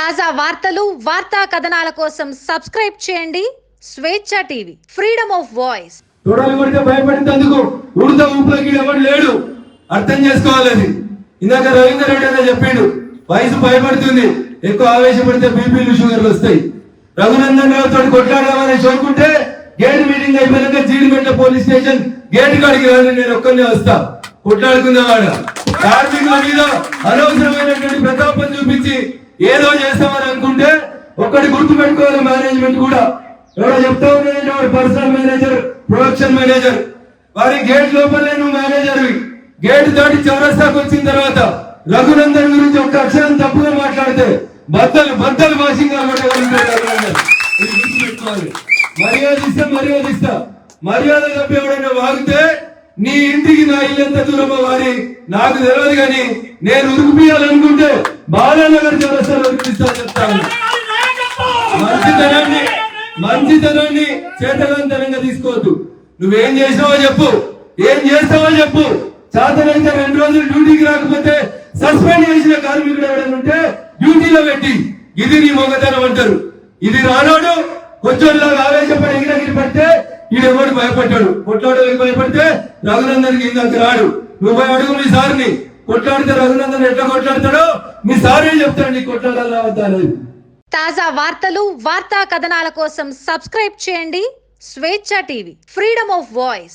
తాజా వార్తలు వార్తా కథనాల కోసం సబ్స్క్రైబ్ చేయండి. స్వేచ్ఛ టీవీ ఫ్రీడమ్ ఆఫ్ వాయిస్. తొడలు కొడితే భయపడేందుకు ఉడత లేడు. అర్థం చేసుకోవాలని ఇందాక రవీందర్ రెడ్డి అన్న చెప్పిండు వయసు భయపడుతుంది ఎక్కువ ఆవేశపడితే బీపీలు షుగర్లు వస్తాయి. రఘునందన్ రావు తోటి కొట్లాడదామని చూడుకుంటే గేట్ మీటింగ్ అయిపోయాక జీడిమెట్ల పోలీస్ స్టేషన్ గేట్ కాడికి రాని నేను ఒక్కనే వస్తా. కొట్లాడుకుందాం ఆడ. కార్మికుల మీద అనవసరమైనటువంటి ప్రతాపం చూపించి ఏదో చేస్తామని అనుకుంటే ఒక్కటి గుర్తు పెట్టుకోవాలి మేనేజ్మెంట్ కూడా. ఎవరో చెప్తా ఉన్నాడంటే వాడు? పర్సనల్ మేనేజర్ ప్రొడక్షన్ మేనేజర్ వారి గేట్ లోపలే నువ్వు మేనేజర్ గేట్ దాటి చౌరస్తాకు వచ్చిన తర్వాత రఘునందన్ గురించి ఒక్క అక్షరం తప్పుగా మాట్లాడితే బద్దలు బద్దలు భాషంగా మర్యాద ఇస్తా మర్యాద ఇస్తా. మర్యాద తప్పి ఎవడైనా వాగితే నీ ఇంటికి నా ఇల్లు ఎంత దూరమో వారి. నాకు తెలియదు కానీ నేను ఉరికిపోయాలనుకుంటే బాలానగర్ చౌరస్తాలో ఉరికిస్తా చెప్తాను. మంచితనాన్ని మంచితనాన్ని చేతగాంతరంగా తీసుకోవద్దు. నువ్వేం చేసావో చెప్పు. ఏం చేస్తావో చెప్పు. చేతనైతే రెండు రోజులు డ్యూటీకి రాకపోతే సస్పెండ్ చేసిన కార్మికుడు ఎవడనుంటే ఉంటే డ్యూటీలో పెట్టి ఇది నీ మొగతనం అంటారు. ఇది రానోడు కొంచెం లాగా ఆవేశపడి ఎగిరెగిరి పడితే ఈడెవడు భయపడ్డాడు? కొట్లాడడానికి భయపడితే రఘునందరికి ఇందాక రాడు? నువ్వు పోయి అడుగు మీ సార్ని. కొట్లాడితే రఘునందన్ ఎట్లా కొట్లాడతాడో? మీ సారే చెప్తాడు నీ కొట్లాడాలా వద్దా తాజా వార్తలు వార్తా కథనాల కోసం సబ్స్క్రైబ్ చేయండి. స్వేచ్ఛ టీవీ ఫ్రీడమ్ ఆఫ్ వాయిస్.